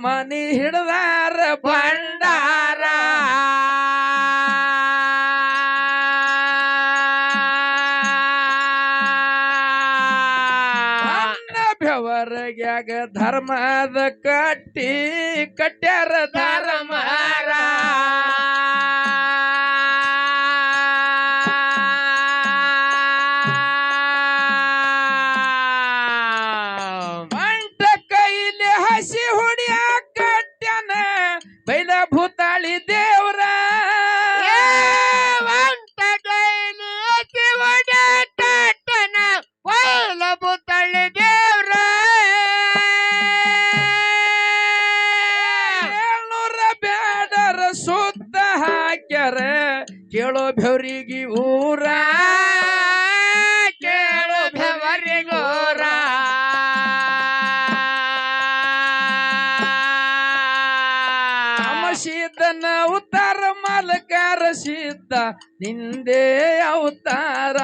ಮನಿ ಹಿಡದಾರ ಭಂಡಾರ. ಬೆವರ್ಯಾಗ ಧರ್ಮದ ಕಟ್ಟಿ ಕಟ್ಟ್ಯಾರ ಧರ್ಮ ಊರಿಗೆ ಊರ ಕೇಳು ಬೆವರಿಗೋರ ಸೀತನ ಉತ್ತಾರ ಮಲಕಾರ ಸೀತ ನಿಂದೇ ಅವತಾರ.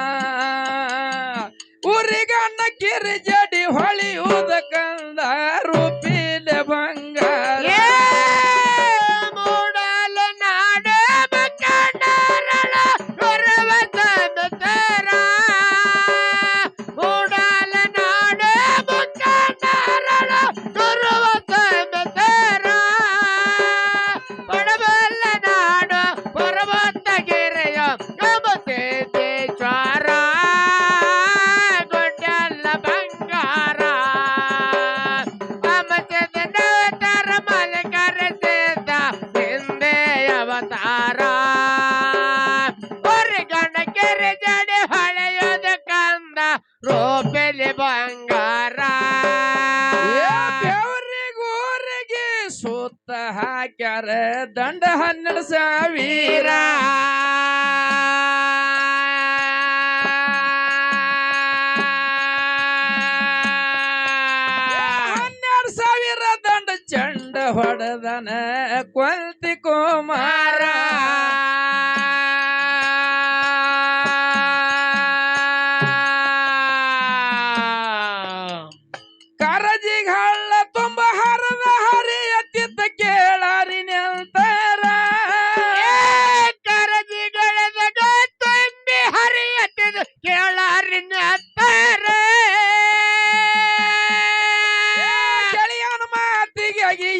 ಊರಿಗಣ್ಣ ಕಿರಿ ಜಡಿ ಹೊಳೆಯುವುದ ಕಂದಾರ.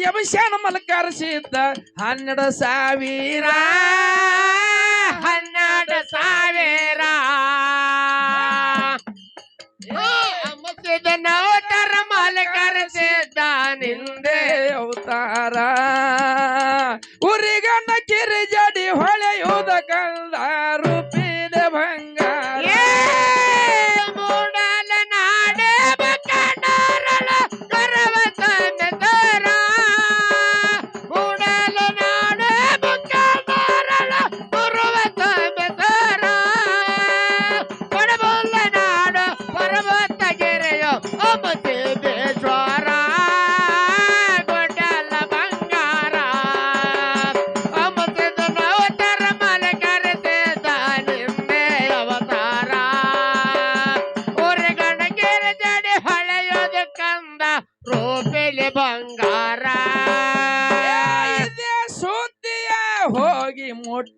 ಯಮಶಾನ ಮಲಕಾರ ಹನ್ನೆರಡು ಸಾವಿರ. ಹನ್ನೆರಡು ಸಾವಿರ. ಅವತಾರ ಮಲಕಾರ ಸೀತ ನಿಂದೆ ಅವತಾರ. ಊರಿಗಣ್ಣ ಕಿರಿ ಜಡಿ ಹೊಳೆಯುವುದ ಕಂದಾರ.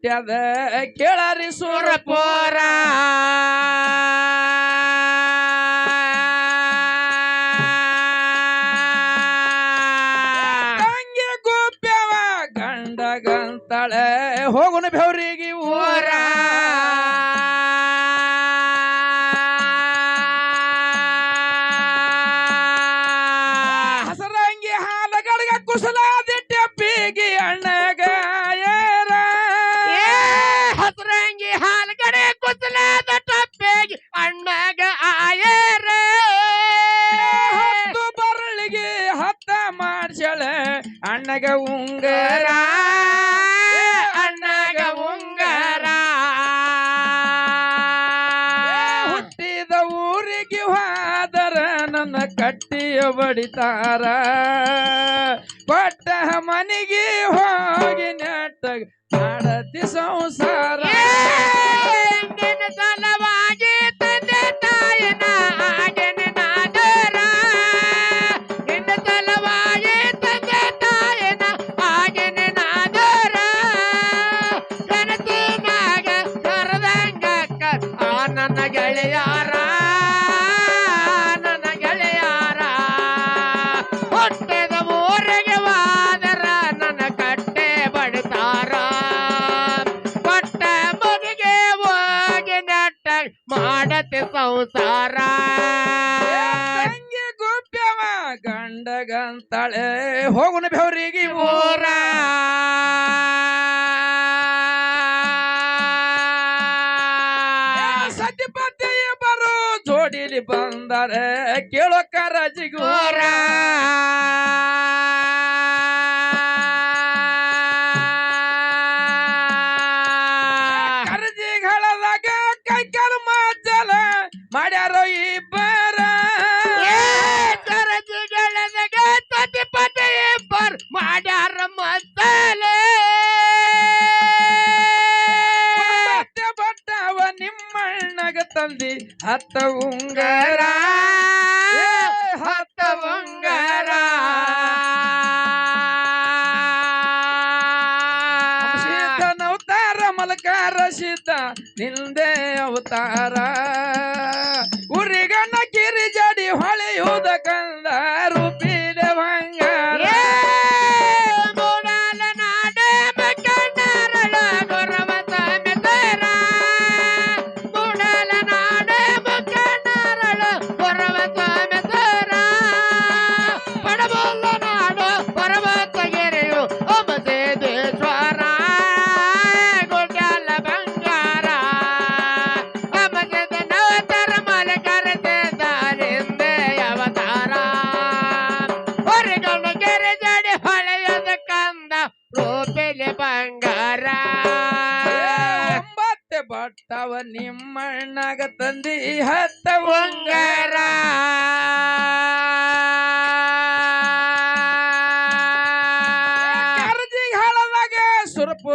ಸತ್ಯದ ಕೇಳರಿ ಸೂರ ಪೋರ. ತಂಗಿ ಗೋಪ್ಯವ ಗಂಡ ಗಂತಳೆ ಹೋಗುನು ಬೆವ್ರಿಗೆ. ಅತ್ತ ಮಾಡ್ಸಳ ಅಣ್ಣಗ ಉಂಗರ. ಅಣ್ಣಗ ಉಂಗರ. ಹುಟ್ಟಿದ ಊರಿಗೆ ಹಾದರ ನನ್ನ ಕಟ್ಟಿಯ ಬಡಿತಾರ. ಪಟ್ಟ ಮನೆಗೆ ಹೋಗಿ ನೆಟ್ಟ ಮಾಡತಿ ಸಂಸಾರ. ಮಾಡತೆ ಸಂಸಾರ. ತಂಗಿ ಗುಪ್ಪ್ಯವ ಗಂಡಗಂತಾಳೆ ಹೋಗುಣ ಬೆವರಿಗೆ ಊರ. ಸತಿಪತಿ ಬರೋ ಜೋಡಿಲಿ ಬಂದರೆ ಕೇಳೋ ಕರಜಿಗೋರ ಹತ್ತ ಉಂಗರ ಹತ್ತ ಉಂಗರ ಅವತಾರ ಮಲಕಾರ ಸೀತ ನಿಂದೆ ಅವತಾರ. ಉರಿಗಣ್ಣ ಕಿರಿ ಜಡಿ ಹೊಳೆಯುವುದ ಕಂದ ರೂಪ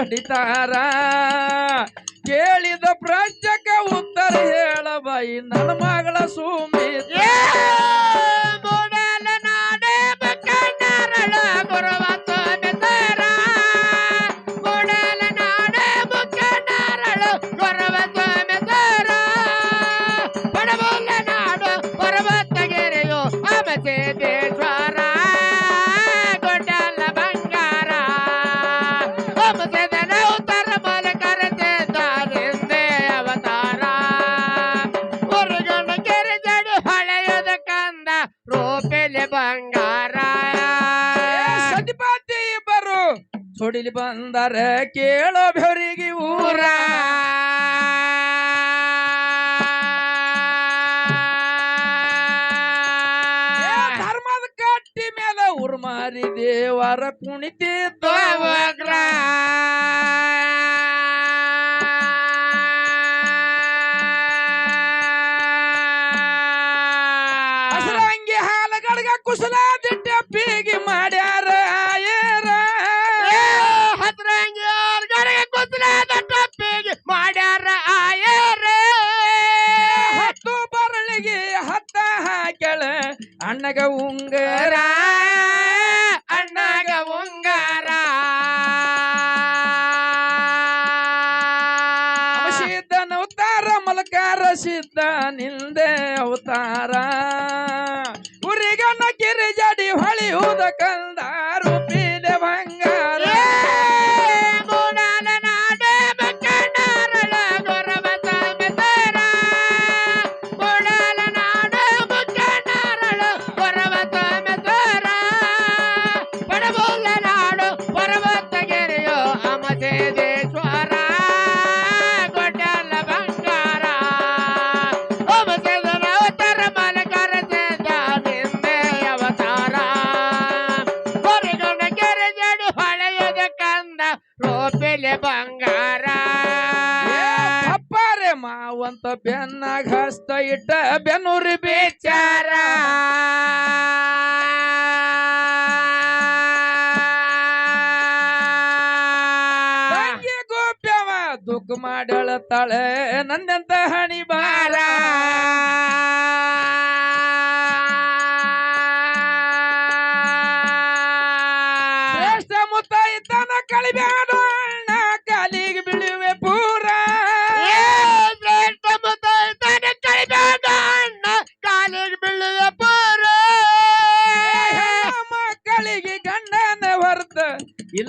વડી તારા. ಎಂದರೆ ಕೇಳ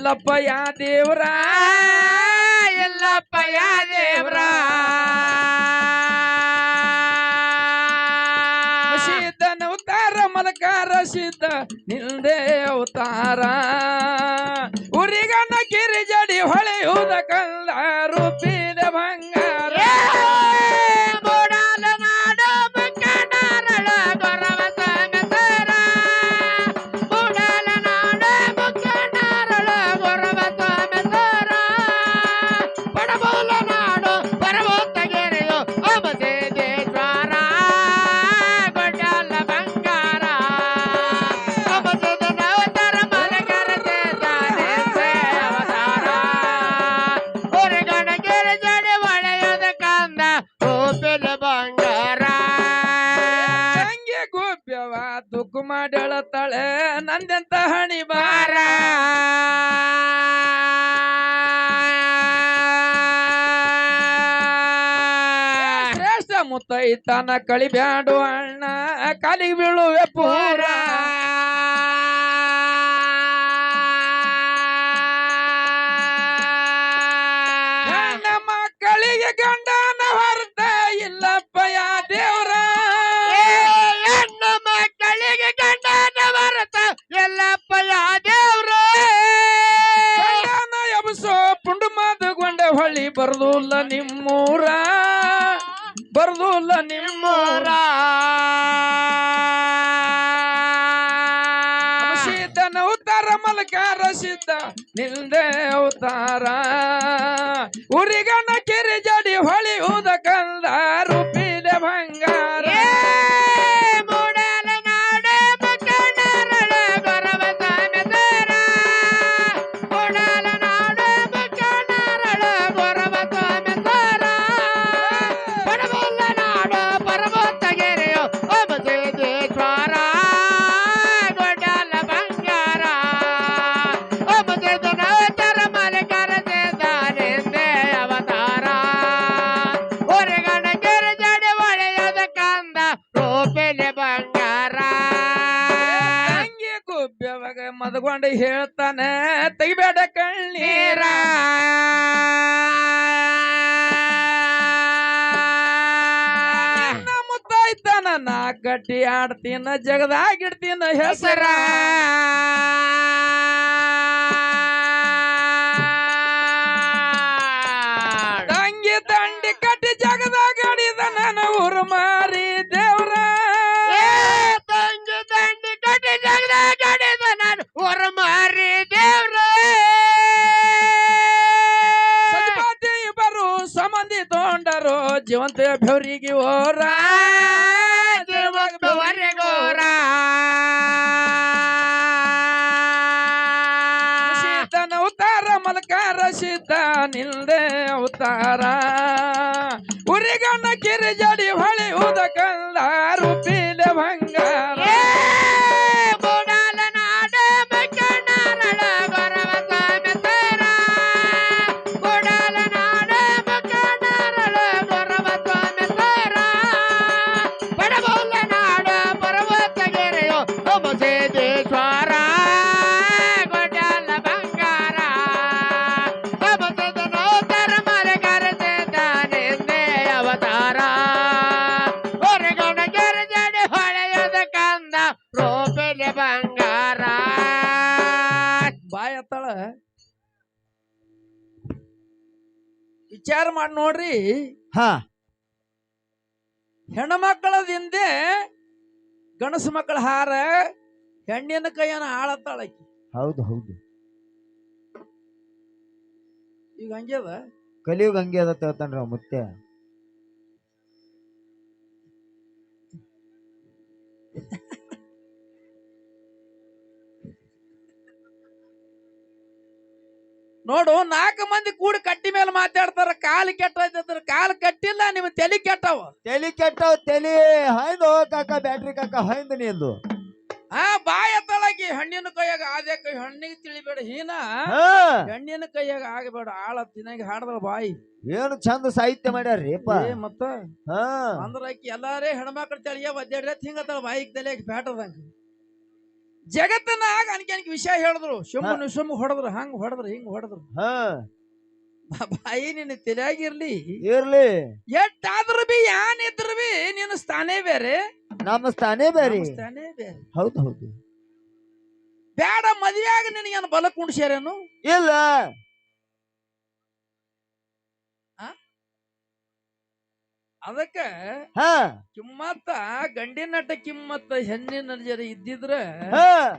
ಎಲ್ಲಪ್ಪ ಯಾ ದೇವ್ರ? ಎಲ್ಲಪ್ಪ ಯಾ ದೇವ್ರ? ಸಿದ್ಧನವತಾರ ಮಲಕಾರ ಸಿದ್ಧ ನಿಲ್ದೇ ಅವತಾರ. ತಾನ ಕಳಿಬ್ಯಾಡು ಅಣ್ಣ ಕಾಲಿಗೆ ಬೀಳುವೆ ಪೂರ. ಹೆಣ್ಣ ಮಕ್ಕಳಿಗೆ ಗಂಡನ ಹೊರತ ಇಲ್ಲಪ್ಪಯ್ಯ ದೇವ್ರ. ಹೆಣ್ಣ ಮಕ್ಕಳಿಗೆ ಗಂಡನ ಹೊರತ ಇಲ್ಲಪ್ಪಯ್ಯ ದೇವ್ರ. ಗಂಡನ ಎಬಸೋ ಪುಂಡು ಮಾತುಗೊಂಡೆ ಹೊಳಿ ಬರದುಲ್ಲ ನಿಮ್ಮೂರ. ಕುಲ ನಿಮ್ಮರ ಸಿದ್ಧನ ಉತ್ತಾರ ಮಲಕಾರ ಸಿದ್ಧ ನಿಲ್ದೆ ಉತ್ತಾರ. ಉರಿಗಣ ಕಿರಿ ಜಡಿ ಹೊಳೆಯುವುದ ಕಂದಾರ. ಕಟ್ಟಿ ಆಡ್ತೀನ ಜಗದಾಗಿಡ್ತೀನ ಹೆಸರ. ತಂಗಿ ತಂಡಿ ಕಟ್ಟಿ ಜಗದಾಗ ಆಡಿದ ನನ್ನ ಊರು ಮಾರಿ ದೇವ್ರ. ತಂಗಿ ತಂಡಿ ಕಟ್ಟಿ ಜಗದಾಗ ಆಡಿದ ನನ್ನ ಊರು ಮಾರಿ ದೇವ್ರ. ಸಂಬಂಧಿ ತೊಂಡರು ಜೀವಂತ ಬೆವರಿಗೆ ಓರಾ ಉರಿಗಣ್ಣ ಕಿರಿ ಜಡಿ ಹೊಳಿ ಮಾಡಿ ನೋಡ್ರಿ. ಹಾ. ಹೆಣ್ಣು ಮಕ್ಕಳದಿಂದೆ ಗಣಸು ಮಕ್ಕಳ ಹಾರ ಹೆಣ್ಣಿನ ಕೈಯನ್ನ ಆಳತ್ತಾಳ ಆಕಿ. ಹೌದು ಹೌದು. ಈಗ ಹಂಗ್ಯದ ಕಲಿಯುಗ ಹಂಗೆ ಅದ ಹೇಳ್ತಾನ್ರಿ ಅವ ಮುತ್ತೆ. ನೋಡು ನಾಲ್ಕು ಮಂದಿ ಕೂಡಿ ಕಟ್ಟಿ ಮೇಲೆ ಮಾತಾಡ್ತಾರ ಕಾಲು ಕೆಟ್ಟ ಕಾಲು ಕಟ್ಟಿಲ್ಲ ನಿಮ್ ತಲೆ ಕೆಟ್ಟವ. ತಲಿ ಕೆಟ್ಟವ್ ತಲಿ ಹೈದು ಕಾಕ ಬ್ಯಾಟ್ರಿ ಕಾಕ ಹೈದು ನಿಂದು. ಆ ಬಾಯ ತಳಗಿ ಹಣ್ಣಿನ ಕೈಯಾಗ ಆದೇ ಕೈ ಹಣ್ಣಿಗೆ ತಿಳಿಬೇಡ ಹೀನ ಹಣ್ಣಿನ ಕೈಯಾಗ ಆಗಬೇಡ ಆಳ ತಿನ್ನಾಗಿ ಹಾಡದ್ರ ಬಾಯಿ. ಏನು ಚಂದ ಸಾಹಿತ್ಯ ಮಾಡ್ಯಾರ್ರಿ ಮತ್ತ? ಹಾ. ಅಂದ್ರ ಆಕಿ ಎಲ್ಲಾರೇ ಹೆಣ್ಮಕ್ಳ ತಳಿಯ ಒದ್ದಾಡ್ರೆ ಹಿಂಗತ್ತಳ ಬಾಯಿಗೆ ತಲೆಯಾಗಿ ಬ್ಯಾಟದಂಗ ಜಗತ್ತನಾಗ ಅನ್ಕೆ ಅನ್ಕೆ ವಿಷಯ ಹೇಳಿದ್ರು. ಶುಮ್ಮನ ಸುಮ್ಮ ಹೊಡೆದ್ರು ಹಂಗ ಹೊಡೆದ್ರು ಹಿಂಗ ಹೊಡೆದ್ರು. ಹಾ. ಬಾಯಿ ನಿನ್ನ ತಲೆಯಾಗಿರ್ಲಿ. ಇರ್ಲಿ. ಎಷ್ಟಾದ್ರೂ ಬಿ ಯಾನ್ ಇದ್ರು ಬಿ ನಿನ್ನ ಸ್ಥಾನೇ ಬೇರೆ. ನಮ್ಮ ಸ್ಥಾನೇ ಬೇರೆ. ಸ್ಥಾನೇ ಬೇರೆ. ಹೌದು ಹೌದು. ಬೇಡ ಮದುವೆಯಾಗ ನಿನಗೇನು ಬಲ ಕುಂಡ್ಸ್ಯಾರೇನು? ಇಲ್ಲ. ಅದಕ್ಕ ಹಾ. ಕಿಮ್ಮತ್ತ ಗಂಡಿನಟ ಕಿಮ್ಮತ್ತ ಹೆಣ್ಣಿನ ಜರ ಇದ್ದಿದ್ರ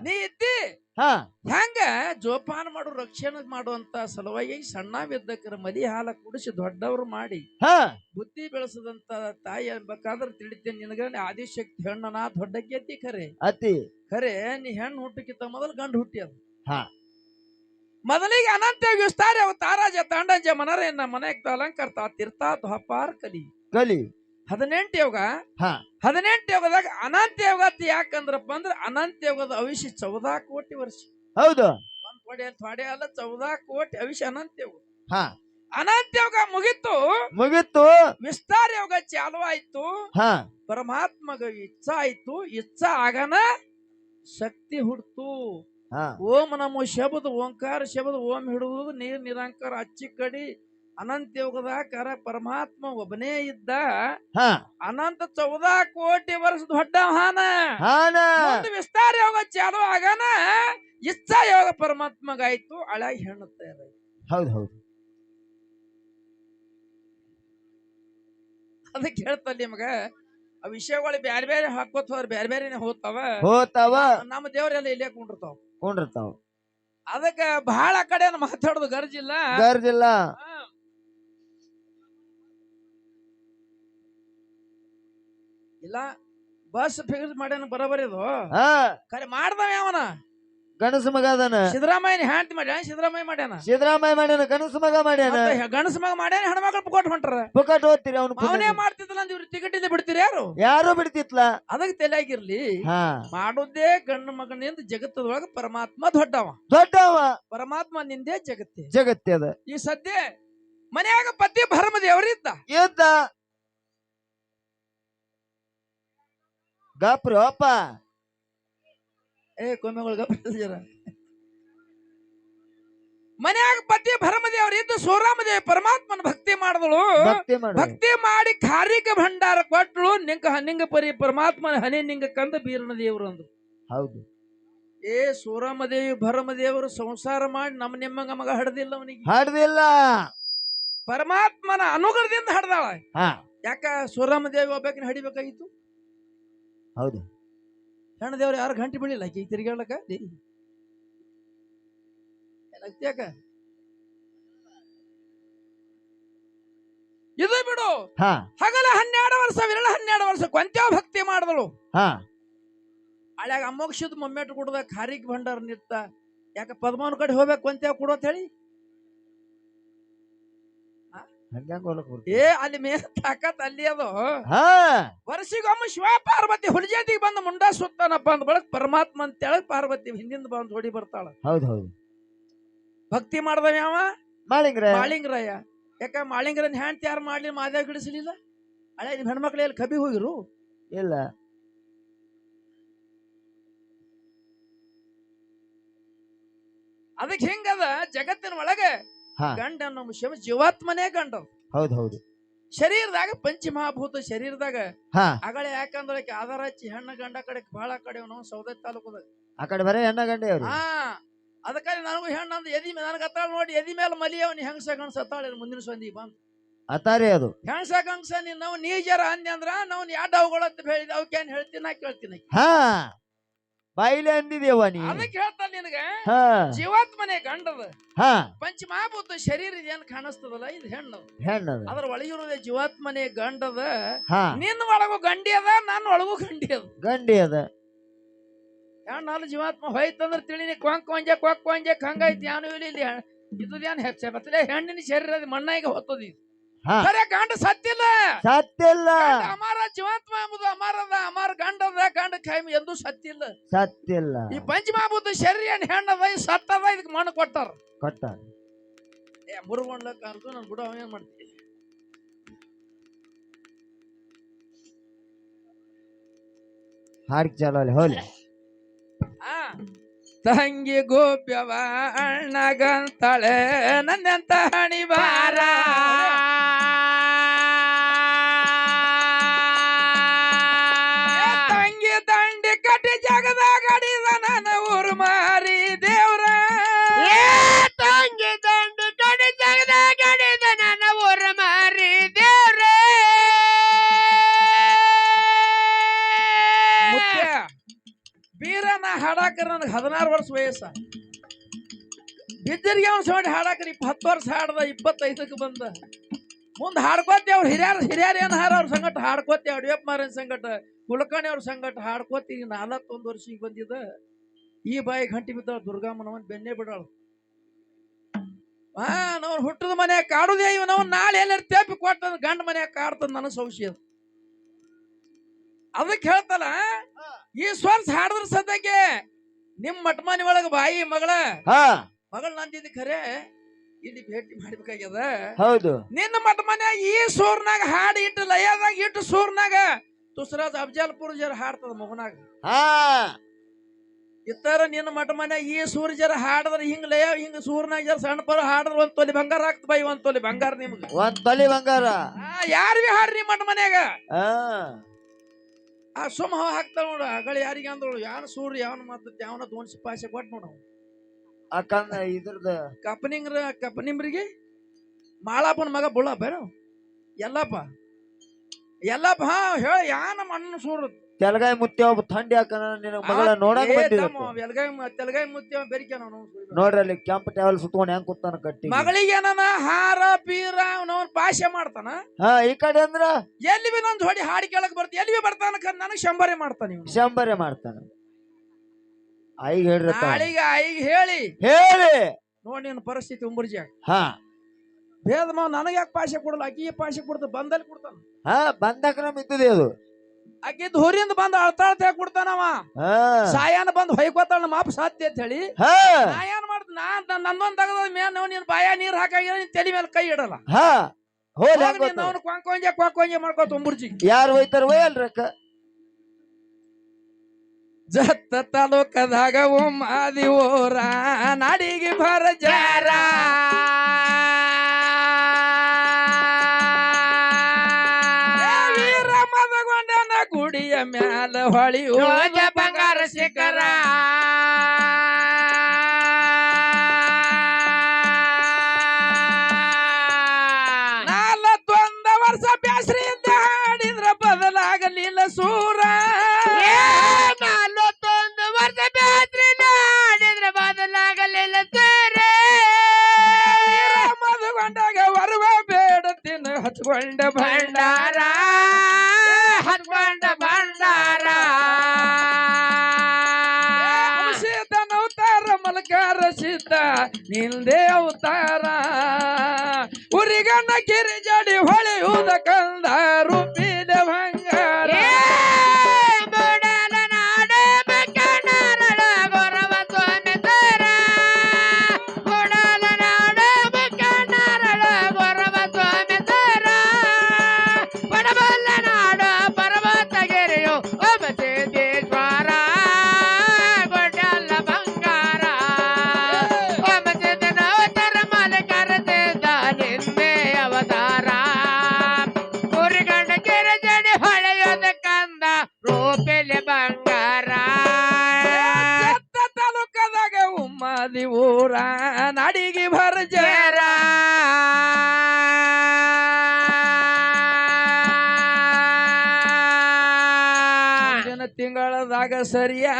ನೀ ಇದ್ದಿ. ಹಾ. ಹೆಂಗ ಜೋಪಾನ ಮಾಡು ರಕ್ಷಣೆ ಮಾಡುವಂತ ಸಲುವಾಗಿ ಸಣ್ಣ ಬಿದ್ದಕ್ಕರ ಮದಿ ಹಾಲ ಕುಡಿಸಿ ದೊಡ್ಡವ್ರು ಮಾಡಿ ಹಾ. ಬುದ್ಧಿ ಬೆಳೆಸದಂತ ತಾಯಿ ಅನ್ಬೇಕಾದ್ರೆ ತಿಳಿತೇನೆ ನಿನಗ. ಆದಿಶಕ್ತಿ ಹೆಣ್ಣನ ದೊಡ್ಡ ಗೆದ್ದಿ ಖರೆ. ಅತಿ ಖರೆ ನೀ ಹೆಣ್ಣು ಹುಟ್ಟಕ್ಕಿಂತ ಮೊದಲು ಗಂಡು ಹುಟ್ಟಿ ಅದು. ಹಾ. ಮೊದಲಿಗೆ ಅನಂತ ವಿಸ್ತಾರ ತಾರಾಜ ತಾಂಡಂಜ ಮನರೇನ ಮನೆಗೆ ಅಲಂಕರ್ತ ತಿರ್ತಾ ದ್ವಾಪಾರ್ ಕಲಿ. ಕಲಿ. ಹದಿನೆಂಟು ಯೋಗ. ಹಾ. ಹದಿನೆಂಟು ಯೋಗದಾಗ ಅನಂತ ಯೋಗ ಅಂತ ಯಾಕಂದ್ರಪ್ಪ ಅಂದ್ರೆ ಅನಂತ ಯೋಗದ ಅವಿಷಿ ಚೌದಾ ಕೋಟಿ ವರ್ಷ. ಹೌದು. ಒಂದ್ ಥೋಡೆ ಥೋಡೆ ಅಲ್ಲ ಚೌದಾ ಕೋಟಿ ಅವಿಷಿ ಅನಂತ ಯೋಗ. ಹಾ. ಅನಂತ ಯೋಗ ಮುಗಿತು. ಮುಗಿತ್ತು ವಿಸ್ತಾರ ಯೋಗ ಚಾಲು ಆಯ್ತು. ಹಾ. ಪರಮಾತ್ಮಗ ಇಚ್ಛಾ ಆಯ್ತು. ಇಚ್ಛಾ ಆಗನ ಶಕ್ತಿ ಹುಡ್ತು. ಹಾ. ಓಂ ನಮೋ ಶಬ್ದ ಓಂಕಾರ ಶಬ್ದ ಓಂ ಹಿಡುವುದು ನೀರ್ ನಿರಂಕಾರ ಅಚ್ಚಿ ಕಡಿ ಅನಂತ ಯೋಗದಾಕಾರ ಪರಮಾತ್ಮ ಒಬ್ಬನೇ ಇದ್ದ ಹಾ. ಅನಂತ ಚೌದ ಕೋಟಿ ವರ್ಷ ದೊಡ್ಡ ಹಾನ. ಒಂದು ವಿಸ್ತಾರ ಯೋಗ ಚಾಲು ಆಗನ ಇಚ್ಛಾ ಯೋಗ ಪರಮಾತ್ಮಗಾಯ್ತು ಅಳಾಗಿ ಹೇಳುತ್ತೆ ಹೌದು ಹೌದು. ಅದಕ್ಕೆ ಹೇಳ್ತಲ್ಲ ನಿಮಗ ಆ ವಿಷಯಗಳು ಬ್ಯಾರೆ ಬ್ಯಾರೆ ಹಾಕೋತ ಹೋದ್ರ ಬ್ಯಾರೆ ಬ್ಯಾರೆನೆ ಹೋಗ್ತಾವ ಹೋಗ್ತಾವ ನಮ್ಮ ದೇವರೆಲ್ಲ ಇಲ್ಲೇ ಕುಂಡಿರ್ತಾವ. ಕುಂಡಿರ್ತಾವ. ಅದಕ್ಕ ಬಹಳ ಕಡೆ ಮಾತಾಡೋದು ಗರ್ಜಿಲ್ಲ ಗರ್ಜಿಲ್ಲ ಇಲ್ಲ. ಬಸ್ ಫಿಕ್ಸ್ ಮಾಡ್ಯಾನ ಬರೋಬರಿ ಇದು. ಹಾ. ಖರೆ ಮಾಡ್ದವ ಯಾವನ ಗಣಸ ಮಗ ಅದಾನ. ಸಿದ್ದರಾಮಯ್ಯನ ಹ್ಯಾಂಡ್ ಮಾಡ್ಯಾನ? ಸಿದ್ದರಾಮಯ್ಯ ಮಾಡ್ಯಾನ? ಸಿದ್ದರಾಮಯ್ಯ ಮಾಡ್ಯಾನ ಗಣಸ ಮಗ ಮಾಡ್ಯಾನ. ಗಣಸ ಮಗ ಮಾಡ್ಯಾನ ಹೆಣ್ಮಕ್ಳು ಪುಕೋಟ್ ಹೊಂಟ್ರ? ಪುಕಟ್ ಓದ್ತೀರಿ ಅವ್ನು ಅವನೇ ಮಾಡ್ತಿದ್ಲ ಅಂತ ಇವ್ರು ಟಿಕೆಟ್ ಇಂದ ಬಿಡ್ತೀರಿ ಯಾರು? ಯಾರು ಬಿಡ್ತಿತ್ಲ? ಅದಕ್ಕೆ ತಲೆಯಾಗಿರ್ಲಿ. ಹಾ. ಮಾಡೋದೇ ಗಂಡ ಮಗನಿಂದ ಜಗತ್ತದೊಳಗ ಪರಮಾತ್ಮ ದೊಡ್ಡವ. ದೊಡ್ಡವ. ಪರಮಾತ್ಮ ನಿಂದೇ ಜಗತ್ತೇ. ಜಗತ್ತೆ ಅದ. ಈ ಸದ್ಯ ಮನ್ಯಾಗ ಪತಿ ಭರಮ ದೇವರಿದ್ದ ಎದ್ದ ಗಪ್ರು ಅಪ್ಪ ಏ ಕೊಮ್ಮೆಗಳು ಗಪ್ಪ ಜರ ಮನ್ಯಾಗ ಪತಿ ಭರಮ ಇದ್ದು ಸೋರಾಮದೇವಿ ಪರಮಾತ್ಮನ ಭಕ್ತಿ ಮಾಡಿದಳು. ಭಕ್ತಿ ಮಾಡ ಖಾರಿಕ ಭಂಡಾರ ಕೊಟ್ಟಳು ನಿಂಗ ಹನಿಂಗ ಪರಿ ಪರಮಾತ್ಮನ ಹನಿ ನಿಂಗ ಕಂದ ಬೀರಣ ದೇವರು ಅಂದ್ರು. ಹೌದು. ಏ ಸೋರಾಮದೇವಿ ಭರಮದೇವರು ಸಂಸಾರ ಮಾಡಿ ನಮ್ಮ ನಿಮ್ಮಂಗ ಮಗ ಹಡದಿಲ್ಲ ಅವನಿಗೆ. ಹಡದಿಲ್ಲ. ಪರಮಾತ್ಮನ ಅನುಗ್ರಹದಿಂದ ಹಡ್ದಾಳ. ಹಾ. ಯಾಕ ಸೋರಾಮದೇವಿ ಒಬ್ಬಾಕಿನ ಹಡಿಬೇಕಾಗಿತ್ತು? ಹೌದು. ಹೆಣ್ಣು ದೇವ್ರು ಯಾರು ಗಂಟೆ ಬೀಳಿಲ್ಲ? ಕೈ ತಿರುಗಾಡ್ಲಕ್ಕ ಯಾಕ? ಇದು ಬಿಡು. ಹಾ. ಹಗಲ ಹನ್ನೆರಡು ವರ್ಷ ವಿರಳ ಹನ್ನೆರಡು ವರ್ಷ ಕೊಂತ್ಯಾವ ಭಕ್ತಿ ಮಾಡಿದಳು. ಹಾ. ಹಳ್ಯಾಗ ಅಮೋಕ್ಷದ ಮೊಮ್ಮೆಟ್ ಕುಡ್ದ ಖಾರಿಕ್ ಭಂಡಾರ ನಿತ್ತ. ಯಾಕ ಪದ್ಮಾವನ ಕಡೆ ಹೋಗ್ಬೇಕು ಕೊಂತ್ಯಾವ ಅಂತ ಹೇಳಿ? ಏ ಅಲ್ಲಿ ಮೇಲೆ ತಾಕತ್ ಅಲ್ಲಿ ಅದು. ಹಾ. ವರ್ಷಿಗೊಮ್ಮೆ ಶಿವ ಪಾರ್ವತಿ ಹುಲಿಜಾತಿಗೆ ಬಂದು ಮುಂಡ ಸುತ್ತಾನಪ್ಪ ಅಂದ ಬಳಕ್ ಪರಮಾತ್ಮ ಅಂತ ಅಂತೇಳಿ ಪಾರ್ವತಿ ಹಿಂದಿಂದ ಬಂದ್ ಹೊಡಿ ಬರ್ತಾಳ. ಹೌದ್ ಹೌದು. ಭಕ್ತಿ ಮಾಡ್ದವ ಯಾವ? ಮಾಳಿಂಗ್ರೆ ಮಾಳಿಂಗರಾಯ ಯಾಕ ಮಾಳಿಂಗರನ್ ಹ್ಯಾಂಡ್ ಯಾರು ಮಾಡ್ಲಿ ಮಾದ ಗಿಡಿಸಲಿಲ್ಲ ಹಳೆ ನಿಮ್ ಹೆಣ್ಮಕ್ಳು ಎಲ್ಲಿ ಕಬಿ ಹೋಗಿರು? ಇಲ್ಲ. ಅದಕ್ಕೆ ಹೆಂಗದ ಜಗತ್ತಿನ ಒಳಗೆ. ಗಂಡ ನಮ್ಮ ಶಿವ ಜೀವಾತ್ಮನೇ ಗಂಡ ಹೌದು ಹೌದು. ಶರೀರದಾಗ ಪಂಚಮಹಾಭೂತ ಶರೀರದಾಗ ಅಗಳ ಯಾಕಂದ್ರೆ ಆಧಾರ ಹಚ್ಚಿ ಹೆಣ್ಣು ಗಂಡ ಕಡೆ ಬಹಳ ಕಡೆ ನಾವು ಸೌದೆ ತಾಲೂಕದಾಗ. ಆ ಕಡೆ ಬರೇ ಹೆಣ್ಣ ಗಂಡ ಹಾ. ಅದಕ್ಕಾಗಿ ನನಗೂ ಹೆಣ್ಣು ಅಂದ್ರೆ ಎದಿ ನನಗೆ ಅತ್ತಾಳ ನೋಡಿ ಎದಿ ಮೇಲೆ ಮಲಿಯವನಿ ಹೆಂಗಸ ಗಣಸ ಅತ್ತಾಳ ಮುಂದಿನ ಸಂದಿ ಬಂದು. ಅತಾರಿ ಅದು. ಹೆಂಗಸ ಗಂಗ್ಸ ನೀನ್ ನಾವು ನೀಜರ ಅನ್ಯ ಅಂದ್ರ ನಾವು ಯಾಡ ಅವುಗಳು ಅಂತ ಹೇಳಿದ ಏನ್ ಹೇಳ್ತೀನಿ ನಾ ಕೇಳ್ತೀನಿ ಹಾ. ಬಾಯಿಲೆ ಅಂದಿದೇವ ನೀ ಅದಕ್ಕೆ ಹೇಳ್ತಾನೆ ನಿನಗ ಹಾ. ಜೀವಾತ್ಮನೆ ಗಂಡದ. ಹಾ. ಪಂಚಮಹಾಭೂತ ಶರೀರ ಏನ್ ಕಾಣಿಸ್ತದಲ್ಲ ಇದು ಹೆಣ್ಣು ಹೆಣ್ಣದು. ಅದ್ರ ಒಳಗಿರೋದೇ ಜೀವಾತ್ಮನೆ ಗಂಡದ ಹಾ. ನಿನ್ನ ಒಳಗೂ ಗಂಡಿ ಅದ ನನ್ನ ಒಳಗೂ ಗಂಡಿ ಅದ. ಗಂಡಿ ಅದ. ಹೆಣ್ಣು ಅಲ್ಲಿ ಜೀವಾತ್ಮ ಹೋಯ್ತಂದ್ರ ತಿಳಿನಿ ಕೊಂಕ್ ಒಂಜೆ ಕೊಕ್ ಒಂಜೆ ಹಂಗೈತಿ ಯಾನು ಇಲ್ಲಿ ಇದೇನು ಹೆಚ್ಚ ಬತ್ತಲೆ ಹೆಣ್ಣಿನ ಶರೀರ ಮಣ್ಣಾಗಿ ಮಣ್ಣಾಗ ಹೊತ್ತದ ಇದು. ಹಾ. ಖರೆ ಗಂಡ ಸತ್ತಿಲ್ಲ. ಸತ್ತಿಲ್ಲ. ಅಮಾರ ಜೀವಾತ್ಮ ಎಂಬುದು ಅಮಾರದ ಅಮಾರ ಗಂಡದ ಗಂಡ ಖೈಮ್ ಎಂದೂ ಸತ್ತಿಲ್ಲ. ಸತ್ತಿಲ್ಲ. ಈ ಪಂಚಮಹಾಭೂತ ಶರೀರ ಏನ್ ಹೆಣ್ಣದ ಈ ಸತ್ತದ ಇದಕ್ಕೆ ಮಣ್ಣು ಕೊಟ್ಟಾರ. ಕೊಟ್ಟಾರ. ಏ ಮುರುಗೊಂಡ್ಲಕ್ಕ ಅರ್ದು ನನ್ ಬಿಡೋ ಏನ್ ಮಾಡ್ತೀನಿ ಹಾಡಿಗೆ ಚಾಲೋ ಅಲ್ಲಿ ಹೋಲಿ. ಆ ತಂಗಿ ಗೋಪ್ಯವ ಅಣ್ಣಗಂತಳೆ ನನ್ನಂತ ಹಣಿ ಹಾಡಾಕರ ನನಗೆ ಹದಿನಾರು ವರ್ಷ ವಯಸ್ಸ. ಬಿದ್ದರಿಗೆ ಅವ್ನು ಸೊಂಡಿ ಹಾಡಾಕರಿ ಇಪ್ಪ ಹತ್ತು ವರ್ಷ ಹಾಡ್ದ, ಇಪ್ಪತ್ತೈದಕ್ಕೆ ಬಂದ. ಮುಂದೆ ಹಾಡ್ಕೋತಿ ಅವ್ರು ಹಿರಿಯರ್ ಹಿರಿಯರ್ ಏನು ಹಾರ ಅವ್ರ ಸಂಗಟ? ಹಾಡ್ಕೋತಿ ಅಡಿಯಪ್ಪ ಮಾರನ್ ಸಂಗಟ ಕುಲಕಾಣಿ ಅವ್ರ ಸಂಗಟ ಹಾಡ್ಕೋತಿ ನಾಲ್ವತ್ತೊಂದು ವರ್ಷ ಈಗ ಬಂದಿದ್ದ ಈ ಬಾಯಿ ಗಂಟಿ ಬಿದ್ದಾಳ ದುರ್ಗಾಮನವನ್, ಬೆನ್ನೆ ಬಿಡಾಳು. ಹಾ ನಾವು ಹುಟ್ಟದ ಮನ್ಯಾಗ ಕಾಡುದೇ ಇವ್ ನಾವು ನಾಳೆ ಎಲ್ಲರೂ ತೇಪಿ ಕೊಟ್ಟ ಗಂಡ ಮನ್ಯಾಗ ಕಾಡ್ತದ ನನಗೆ ಸಂಶಯ. ಅದಕ್ಕೆ ಹೇಳ್ತಲ್ಲ ಈ ಸ್ವರ್ಸ್ ಹಾಡಿದ್ರ ಸದ್ಯಕ್ಕೆ ನಿಮ್ ಮಟ್ಮನಿ ಒಳಗ ಬಾಯಿ ಮಗಳ ಮಗಳ ಮಗಳು ನಂದಿದ್ ಖರೆ ಇಲ್ಲಿ ಭೇಟಿ ಮಾಡ್ಬೇಕಾಗ್ಯದ. ಹೌದು. ನಿನ್ನ ಮಟ್ಮನ್ಯಾಗ ಈ ಸೂರ್ನಾಗ ಹಾಡಿ ಇಟ್ಟು ಲಯದಾಗ ಇಟ್ಟು ಸೂರ್ನಾಗ ತುಸರಾಜ್ ಅಫಜಲ್ಪುರ್ ಜರ ಹಾಡ್ತದ ಮಗನಾಗ. ಇತ್ತರ ನಿನ್ನ ಮಠ ಈ ಸೂರ್ಯ ಜರ ಹಾಡಿದ್ರ ಹಿಂಗ್ ಲಯ ಹಿಂಗ ಸೂರ್ನಾಗ ಜರ ಸಣ್ಣ ಪರ ಹಾಡಿದ್ರ ಒಂದ್ ತೊಲಿ ಬಂಗಾರ ಆಗ್ತದ ಬೈ ಒಂದ್ ತೊಲಿ ಬಂಗಾರ ನಿಮ್ಗೆ. ಒಂದ್ ತೊಲಿ ಬಂಗಾರ. ಯಾರು ಭೀ ಹಾಡ್ರಿ ಮಠ ಆ ಸುಮ್ಮ ಹಾಕ್ತಾಳ ನೋಡು ಅಗಳ ಯಾರಿಗೆ ಅಂದಳು ಯಾನ್ ಸೂರ್ಯ ಯಾವನ ಮತ್ತ ಯಾವನ ದೋನ್ಸಿ ಪಾಸೆ ಕೊಟ್ ನೋಡು ಅಕ್ಕಂದ ಇದ್ರದ ಕಪನಿಂಗ್ರ ಕಪನಿಂಬ್ರಿಗೆ ಮಾಳಪ್ಪನ ಮಗ ಬುಳ್ಳಪ್ಪ ಎಲ್ಲಪ್ಪ ಎಲ್ಲಪ್ಪ ಹಾ ಹೇಳ ಯಾನ ಮಣ್ಣು ಸೂರ್ ತೆಲಗಾಯಿ ಮುತ್ಯ ಒಬ್ಬ ಥಂಡಿ ಹಾಕನ ನಿನ್ನ ಮಗಳ ನೋಡಕ್ ಬಂದಿದ್ದ ತೆಲಗಾಯಿ ತೆಲಗಾಯಿ ಮುತ್ತಿ ಬೆರಿಕೆ ನಾವು ನೋಡ್ರಿ ಅಲ್ಲಿ ಕೆಂಪ್ ಟೇಬಲ್ ಸುತ್ಕೊಂಡ್ ಹೆಂಗ್ ಕೂತಾನ ಕಟ್ಟಿ ಮಗಳಿಗೆ ಏನನ ಹಾರ ಪೀರ ಅವನವನ್ ಪಾಶೆ ಮಾಡ್ತಾನ? ಹಾ ಈ ಕಡೆ ಅಂದ್ರ ಎಲ್ಲಿ ಬಿ ನೊಂದ್ ಹೊಡಿ ಹಾಡಿ ಕೇಳಕ್ ಬರ್ತಿ ಎಲ್ಲಿ ಬಿ ಬರ್ತಾನ ನನಗ್ ಶಂಬರೆ ಮಾಡ್ತಾನ ಇವ್ನು. ಶಂಬರೆ ಮಾಡ್ತಾನ. ಐಗ್ ಹೇಳ್ರಿ. ನಾಳಿಗೆ ಐಗ್ ಹೇಳಿ. ಹೇಳಿ. ನೋಡಿ ನಿನ್ನ ಪರಿಸ್ಥಿತಿ ಉಂಬರ್ಜಿ. ಹಾ. ಭೇದ ಮಾವ ನನಗೆ ಯಾಕೆ ಪಾಶೆ ಕೊಡಲ್ಲ ಅಕ್ಕಿ ಪಾಶೆ ಕೊಡ್ತ ಬಂದಲ್ಲಿ ಕೊಡ್ತಾನ. ಹಾ ಬಂದಕ್ರಮ ಇದ್ದದೆ ಅದು. ಆಕಿದ್ ಹೊರಿಂದ ಬಂದ್ ಅಳ್ತಾಳ್ತ ಕೊಡ್ತಾನವ ಬಿಡ್ತಾನವ ಸಾಯಾನ ಬಂದು ಹೊಯ್ಕೋತಾಳ ನಮ್ಮ ಅಪ್ಪ ಸಾಧ್ಯ ಅಂತ ಹೇಳಿ. ಹಾ. ನಾ ಏನ್ ಮಾಡ್ದ? ನಾ ನಂದೊಂದ್ ತಗದ ಮೇಲೆ ನೀನ್ ಬಾಯ ನೀರ್ ಹಾಕಾಗಿರ ನಿನ್ ತಲೆ ಮೇಲೆ ಕೈ ಇಡಲ್ಲ. ಅವನು ಕೊಂಕೊಂಜೆ ಕೊಂಕೊಂಜೆ ಮಾಡ್ಕೋ ತುಂಬುರ್ಜಿ ಯಾರು ಹೋಯ್ತಾರ ಒಯ್ಯಲ್ರಕ್ಕ ಜತ್ತ ತಾಲೂಕದಾಗ ಉಮ್ಮಾದಿ ಊರ ನಾಡಿಗೆ ಬರ ಜಾರ. ಅದ ಹೊಳಿಯು ಬಂಗಾರ ಶಿಖರ. ನಾಲ್ವೊಂದ ವರ್ಷ ಬ್ಯಾಸ್ರಿಯಿಂದ ಹಾಡಿದ್ರ ಬದಲಾಗಲಿಲ್ಲ ಸೂರ. ನಾಲ್ವತ್ತೊಂದು ವರ್ಷ ಬ್ಯಾಸ್ರಿಂದ ಹಾಡಿದ್ರ ಬದಲಾಗಲಿಲ್ಲ ಸೂರ. ಮದುಗೊಂಡಾಗ ಬರುವ ಬೇಡ ತಿನ್ನು ಹಚ್ಕೊಂಡ ಭಂಡಾರ. ಹಿಂದೆ ಅವತಾರ ಉರಿಗಣ್ಣ ಕಿರಿ ಜಡಿ ಹೊಳೆಯುವುದಕ್ಕ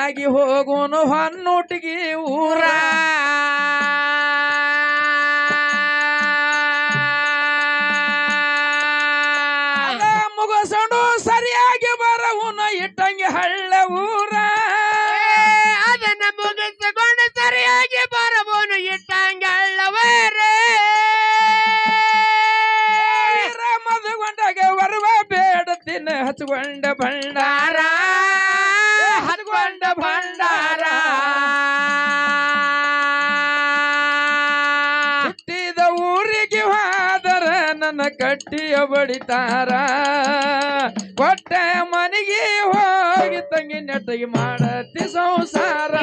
ಆಗಿ ಹೋಗೋನು ಹೊನ್ನೊಟ್ಟಿಗೆ ಊರ. ಮುಗಸಡು ಸರಿಯಾಗಿ ಬರವುನ ಇಟ್ಟಂಗೆ ಹಳ್ಳ ಊರ. ಅದನ್ನ ಮುಗಿಸಿಕೊಂಡು ಸರಿಯಾಗಿ ಬರವನು ಇಟ್ಟಂಗೆ ಹಳ್ಳ ಮದುಗೊಂಡಾಗ ಬರುವ ಬೇಡ ತಿನ್ನ ಹಚ್ಚಿಕೊಂಡ ಭಂಡಾರ. ಬಡಿ ಬಡಿತಾರ. ಕೊಟ್ಟೆ ಮನೆಗೆ ಹೋಗಿ ತಂಗಿ ನೆಟ್ಟಗೆ ಮಾಡತ್ತಿ ಸಂಸಾರ.